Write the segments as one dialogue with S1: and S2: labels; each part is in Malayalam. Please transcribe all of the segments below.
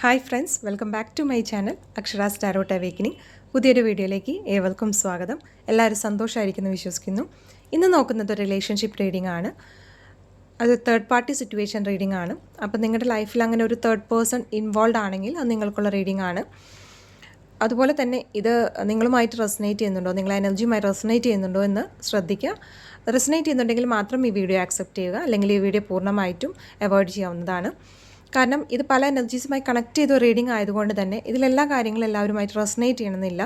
S1: Hi friends welcome back to my channel Akshara's tarot awakening പുതിയൊരു വീഡിയോയിലേക്ക് ഏവർക്കും സ്വാഗതം. എല്ലാവരും സന്തോഷമായിരിക്കുന്നു വിശ്വസിക്കുന്നു. ഇന്ന് നോക്കുന്നത് റിലേഷൻഷിപ്പ് റീഡിംഗ് ആണ്. അത് തേർഡ് പാർട്ടി സിറ്റുവേഷൻ റീഡിംഗ് ആണ്. അപ്പോൾ നിങ്ങളുടെ ലൈഫിൽ അങ്ങനെ ഒരു തേർഡ് പേഴ്സൺ ഇൻവോൾവ് ആണെങ്കിൽ അത് നിങ്ങൾക്കുള്ള റീഡിംഗ് ആണ്. അതുപോലെ തന്നെ ഇത് നിങ്ങളുമായിട്ട് റെസനേറ്റ് ചെയ്യുന്നുണ്ടോ? നിങ്ങളെ എനർജിയുമായി റെസനേറ്റ് ചെയ്യുന്നുണ്ടോ എന്ന് ശ്രദ്ധിക്കുക. റെസനേറ്റ് ചെയ്യുന്നുണ്ടെങ്കിൽ മാത്രം ഈ വീഡിയോ ആക്സെപ്റ്റ് ചെയ്യുക. അല്ലെങ്കിൽ ഈ വീഡിയോ പൂർണമായിട്ടും അവോയ്ഡ് ചെയ്യാവുന്നതാണ്. കാരണം ഇത് പല എനർജീസുമായി കണക്ട് ചെയ്ത റീഡിംഗ് ആയതുകൊണ്ട് തന്നെ ഇതിലെല്ലാ കാര്യങ്ങളും എല്ലാവരുമായിട്ട് റെസനേറ്റ് ചെയ്യണമെന്നില്ല.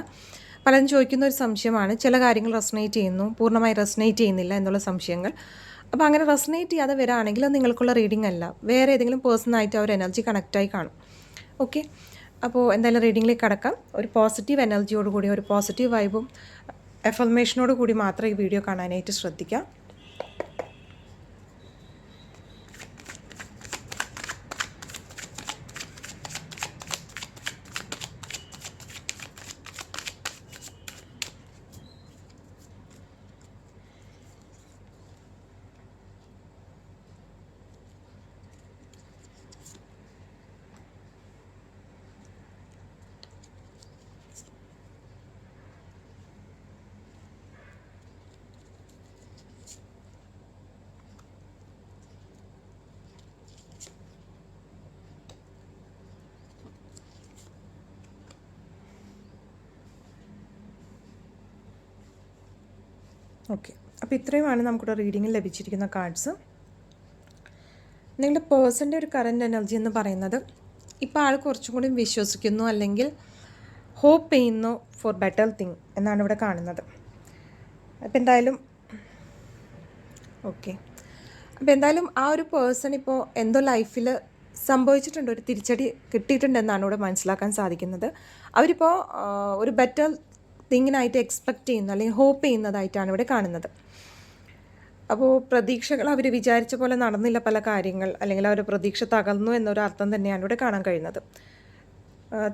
S1: പലരും ചോദിക്കുന്ന ഒരു സംശയമാണ് ചില കാര്യങ്ങൾ റെസനേറ്റ് ചെയ്യുന്നു പൂർണമായി റെസനേറ്റ് ചെയ്യുന്നില്ല എന്നുള്ള സംശയങ്ങൾ. അപ്പോൾ അങ്ങനെ റെസനേറ്റ് ചെയ്യാതെ വരാണെങ്കിൽ അത് നിങ്ങൾക്കുള്ള റീഡിംഗ് അല്ല. വേറെ ഏതെങ്കിലും പേഴ്സണായിട്ട് അവർ എനർജി കണക്റ്റായി കാണും. ഓക്കെ അപ്പോൾ എന്തായാലും റീഡിങ്ങിലേക്ക് കടക്കാം. ഒരു പോസിറ്റീവ് എനർജിയോട് കൂടി ഒരു പോസിറ്റീവ് വൈബും എഫർമേഷനോട് കൂടി മാത്രം ഈ വീഡിയോ കാണാനായിട്ട് ശ്രദ്ധിക്കാം. ഓക്കെ അപ്പോൾ ഇത്രയുമാണ് നമുക്കിവിടെ റീഡിങ്ങിൽ ലഭിച്ചിരിക്കുന്ന കാർഡ്സ് നിങ്ങളുടെ പേഴ്സന്റെ ഒരു കറന്റ് എനർജി എന്ന് പറയുന്നത് ഇപ്പോൾ ആൾ കുറച്ചും കൂടി വിശ്വസിക്കുന്നു അല്ലെങ്കിൽ ഹോപ്പ് ചെയ്യുന്നു ഫോർ ബെറ്റർ തിങ് എന്നാണ് ഇവിടെ കാണുന്നത്. അപ്പോൾ എന്തായാലും ഓക്കെ അപ്പോൾ എന്തായാലും ആ ഒരു പേഴ്സൺ ഇപ്പോൾ എന്തോ ലൈഫിൽ സംഭവിച്ചിട്ടുണ്ട് ഒരു തിരിച്ചടി കിട്ടിയിട്ടുണ്ടെന്നാണ് ഇവിടെ മനസ്സിലാക്കാൻ സാധിക്കുന്നത്. അവരിപ്പോൾ ഒരു ബെറ്റർ തിങ്ങിനായിട്ട് എക്സ്പെക്റ്റ് ചെയ്യുന്നു അല്ലെങ്കിൽ ഹോപ്പ് ചെയ്യുന്നതായിട്ടാണ് ഇവിടെ കാണുന്നത്. അപ്പോൾ പ്രതീക്ഷകൾ അവർ വിചാരിച്ച പോലെ നടന്നില്ല പല കാര്യങ്ങൾ അല്ലെങ്കിൽ അവർ പ്രതീക്ഷ തകർന്നു എന്നൊരു അർത്ഥം തന്നെയാണ് ഇവിടെ കാണാൻ കഴിയുന്നത്.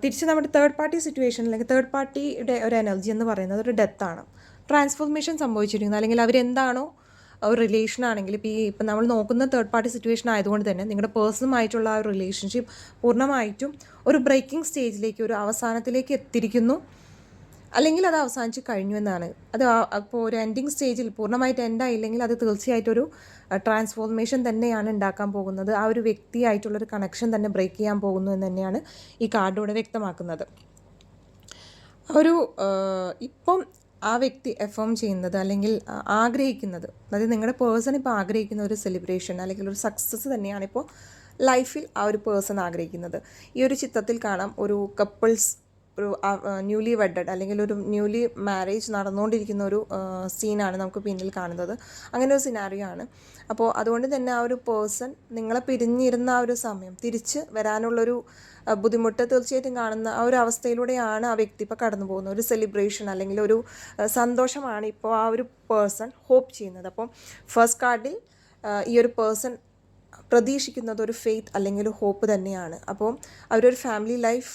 S1: തിരിച്ച് നമ്മുടെ തേർഡ് പാർട്ടി സിറ്റുവേഷൻ അല്ലെങ്കിൽ തേർഡ് പാർട്ടിയുടെ ഒരു എനർജി എന്ന് പറയുന്നത് ഒരു ഡെത്താണ് ട്രാൻസ്ഫോർമേഷൻ സംഭവിച്ചിരിക്കുന്നത് അല്ലെങ്കിൽ അവരെന്താണോ ഒരു റിലേഷൻ ആണെങ്കിൽ ഇപ്പോൾ ഈ ഇപ്പം നമ്മൾ നോക്കുന്ന തേർഡ് പാർട്ടി സിറ്റുവേഷൻ ആയതുകൊണ്ട് തന്നെ നിങ്ങളുടെ പേഴ്സണുമായിട്ടുള്ള ആ ഒരു റിലേഷൻഷിപ്പ് പൂർണമായിട്ടും ഒരു ബ്രേക്കിംഗ് സ്റ്റേജിലേക്ക് ഒരു അവസാനത്തിലേക്ക് എത്തിയിരിക്കുന്നു. അല്ലെങ്കിൽ അത് അവസാനിച്ച് കഴിഞ്ഞു എന്നാണ്. അത് അപ്പോൾ ഒരു എൻഡിങ് സ്റ്റേജിൽ പൂർണമായിട്ട് എൻഡായില്ലെങ്കിൽ അത് തീർച്ചയായിട്ടും ഒരു ട്രാൻസ്ഫോർമേഷൻ തന്നെയാണ് ഉണ്ടാക്കാൻ പോകുന്നത്. ആ ഒരു വ്യക്തിയായിട്ടുള്ളൊരു കണക്ഷൻ തന്നെ ബ്രേക്ക് ചെയ്യാൻ പോകുന്നു എന്ന് തന്നെയാണ് ഈ കാർഡിലൂടെ വ്യക്തമാക്കുന്നത്. ഒരു ഇപ്പം ആ വ്യക്തി എഫേം ചെയ്യുന്നത് അല്ലെങ്കിൽ ആഗ്രഹിക്കുന്നത് അതായത് നിങ്ങളുടെ പേഴ്സൺ ഇപ്പോൾ ആഗ്രഹിക്കുന്ന ഒരു സെലിബ്രേഷൻ അല്ലെങ്കിൽ ഒരു സക്സസ് തന്നെയാണ് ഇപ്പോൾ ലൈഫിൽ ആ ഒരു പേഴ്സൺ ആഗ്രഹിക്കുന്നത്. ഈ ഒരു ചിത്രത്തിൽ കാണാം ഒരു കപ്പിൾസ് ഒരു ന്യൂലി വെഡഡ് അല്ലെങ്കിൽ ഒരു ന്യൂലി മാരേജ് നടന്നുകൊണ്ടിരിക്കുന്ന ഒരു സീനാണ് നമുക്ക് പിന്നിൽ കാണുന്നത്. അങ്ങനെ ഒരു സിനാറിയോ ആണ്. അപ്പോൾ അതുകൊണ്ട് തന്നെ ആ ഒരു പേഴ്സൺ നിങ്ങളെ പിരിഞ്ഞിരുന്ന ആ ഒരു സമയം തിരിച്ച് വരാനുള്ളൊരു ബുദ്ധിമുട്ട് തീർച്ചയായിട്ടും കാണുന്ന ആ ഒരു അവസ്ഥയിലൂടെയാണ് ആ വ്യക്തി ഇപ്പോൾ കടന്നു പോകുന്നത്. ഒരു സെലിബ്രേഷൻ അല്ലെങ്കിൽ ഒരു സന്തോഷമാണ് ഇപ്പോൾ ആ ഒരു പേഴ്സൺ ഹോപ്പ് ചെയ്യുന്നത്. അപ്പോൾ ഫസ്റ്റ് കാർഡിൽ ഈ ഒരു പേഴ്സൺ പ്രതീക്ഷിക്കുന്നത് ഒരു ഫെയ്ത്ത് അല്ലെങ്കിൽ ഒരു ഹോപ്പ് തന്നെയാണ്. അപ്പോൾ അവരൊരു ഫാമിലി ലൈഫ്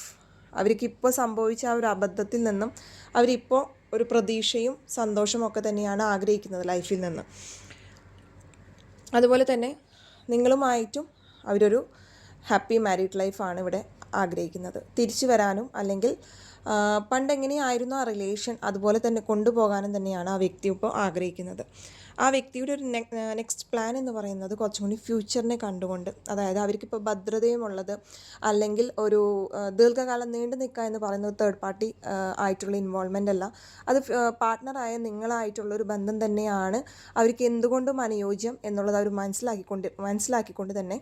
S1: അവർക്കിപ്പോൾ സംഭവിച്ച ആ ഒരു അബദ്ധത്തിൽ നിന്നും അവരിപ്പോൾ ഒരു പ്രതീക്ഷയും സന്തോഷമൊക്കെ തന്നെയാണ് ആഗ്രഹിക്കുന്നത് ലൈഫിൽ നിന്ന്. അതുപോലെ തന്നെ നിങ്ങളുമായിട്ടും അവരൊരു ഹാപ്പി മാരീഡ് ലൈഫാണ് ഇവിടെ ആഗ്രഹിക്കുന്നത്. തിരിച്ചു വരാനും അല്ലെങ്കിൽ പണ്ടെങ്ങനെയായിരുന്നു ആ റിലേഷൻ അതുപോലെ തന്നെ കൊണ്ടുപോകാനും തന്നെയാണ് ആ വ്യക്തി ഇപ്പോൾ ആഗ്രഹിക്കുന്നത്. ആ വ്യക്തിയുടെ ഒരു നെക്സ്റ്റ് പ്ലാൻ എന്ന് പറയുന്നത് കുറച്ചും കൂടി ഫ്യൂച്ചറിനെ കണ്ടുകൊണ്ട് അതായത് അവർക്കിപ്പോൾ ഭദ്രതയും ഉള്ളത് അല്ലെങ്കിൽ ഒരു ദീർഘകാലം നീണ്ടു നിൽക്കുക എന്ന് പറയുന്നത് തേർഡ് പാർട്ടി ആയിട്ടുള്ള ഇൻവോൾവ്മെന്റ് അല്ല. അത് പാർട്ട്ണറായ നിങ്ങളായിട്ടുള്ള ഒരു ബന്ധം തന്നെയാണ് അവർക്ക് എന്തുകൊണ്ടും അനുയോജ്യം എന്നുള്ളത് അവർ മനസ്സിലാക്കിക്കൊണ്ട് മനസ്സിലാക്കിക്കൊണ്ട് തന്നെ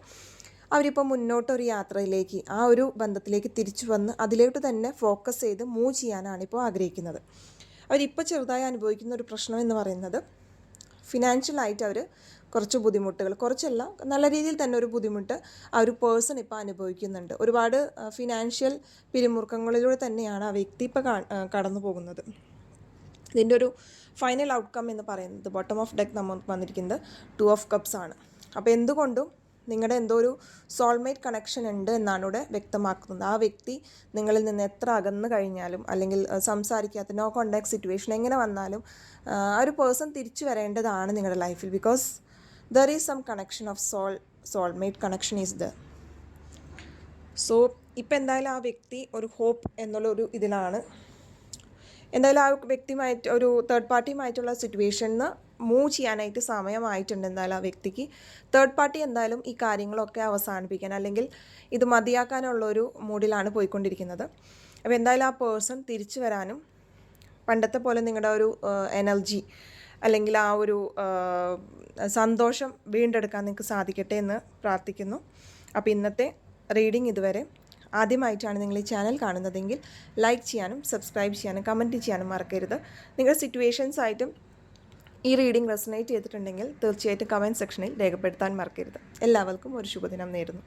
S1: അവരിപ്പോൾ മുന്നോട്ടൊരു യാത്രയിലേക്ക് ആ ഒരു ബന്ധത്തിലേക്ക് തിരിച്ചു വന്ന് അതിലോട്ട് തന്നെ ഫോക്കസ് ചെയ്ത് മൂവ് ചെയ്യാനാണ് ഇപ്പോൾ ആഗ്രഹിക്കുന്നത്. അവരിപ്പോൾ ചെറുതായി അനുഭവിക്കുന്ന ഒരു പ്രശ്നം എന്ന് പറയുന്നത് ഫിനാൻഷ്യലായിട്ട് അവർ കുറച്ച് ബുദ്ധിമുട്ടുകൾ കുറച്ചല്ല നല്ല രീതിയിൽ തന്നെ ഒരു ബുദ്ധിമുട്ട് ആ ഒരു പേഴ്സൺ ഇപ്പോൾ അനുഭവിക്കുന്നുണ്ട്. ഒരുപാട് ഫിനാൻഷ്യൽ പിരിമുറുക്കങ്ങളിലൂടെ തന്നെയാണ് ആ വ്യക്തി ഇപ്പോൾ കടന്നു പോകുന്നത്. ഇതിന്റെ ഒരു ഫൈനൽ ഔട്ട്കം എന്ന് പറയുന്നത് ബോട്ടം ഓഫ് ഡെക്ക് നമ്മൾ വന്നിരിക്കുന്നത് ടു ഓഫ് കപ്സ് ആണ്. അപ്പോൾ എന്തുകൊണ്ടും നിങ്ങളുടെ എന്തോ ഒരു സോൾമേറ്റ് കണക്ഷൻ ഉണ്ട് എന്നാണ് ഇവിടെ വ്യക്തമാക്കുന്നത്. ആ വ്യക്തി നിങ്ങളിൽ നിന്ന് എത്ര അകന്നു കഴിഞ്ഞാലും അല്ലെങ്കിൽ സംസാരിക്കാത്ത നോ കോണ്ടാക്ട് സിറ്റുവേഷൻ എങ്ങനെ വന്നാലും ആ ഒരു പേഴ്സൺ തിരിച്ചു വരേണ്ടതാണ് നിങ്ങളുടെ ലൈഫിൽ because there is some connection of soul soulmate connection is the so ഇപ്പം എന്തായാലും ആ വ്യക്തി ഒരു ഹോപ്പ് എന്നുള്ള ഒരു ഇതിലാണ്. എന്തായാലും ആ വ്യക്തിയുമായിട്ട് ഒരു തേർഡ് പാർട്ടിയുമായിട്ടുള്ള സിറ്റുവേഷനിൽ നിന്ന് മൂവ് ചെയ്യാനായിട്ട് സമയമായിട്ടുണ്ട് എന്തായാലും ആ വ്യക്തിക്ക് തേർഡ് പാർട്ടി എന്തായാലും ഈ കാര്യങ്ങളൊക്കെ അവസാനിപ്പിക്കാൻ അല്ലെങ്കിൽ ഇത് മതിയാക്കാനുള്ള ഒരു മൂഡിലാണ് പോയിക്കൊണ്ടിരിക്കുന്നത്. അപ്പോൾ എന്തായാലും ആ പേഴ്സൺ തിരിച്ചു വരാനും പണ്ടത്തെ പോലെ നിങ്ങളുടെ ഒരു എനർജി അല്ലെങ്കിൽ ആ ഒരു സന്തോഷം വീണ്ടെടുക്കാൻ നിങ്ങൾക്ക് സാധിക്കട്ടെ എന്ന് പ്രാർത്ഥിക്കുന്നു. അപ്പോൾ ഇന്നത്തെ റീഡിംഗ് ഇതുവരെ ആദ്യമായിട്ടാണ് നിങ്ങൾ ഈ ചാനൽ കാണുന്നതെങ്കിൽ ലൈക്ക് ചെയ്യാനും സബ്സ്ക്രൈബ് ചെയ്യാനും കമന്റ് ചെയ്യാനും മറക്കരുത്. നിങ്ങളുടെ സിറ്റുവേഷൻസ് ആയിട്ടും ഈ റീഡിംഗ് റെസനേറ്റ് ചെയ്തിട്ടുണ്ടെങ്കിൽ തീർച്ചയായിട്ടും കമന്റ് സെക്ഷനിൽ രേഖപ്പെടുത്താൻ മറക്കരുത്. എല്ലാവർക്കും ഒരു ശുഭദിനം നേരുന്നു.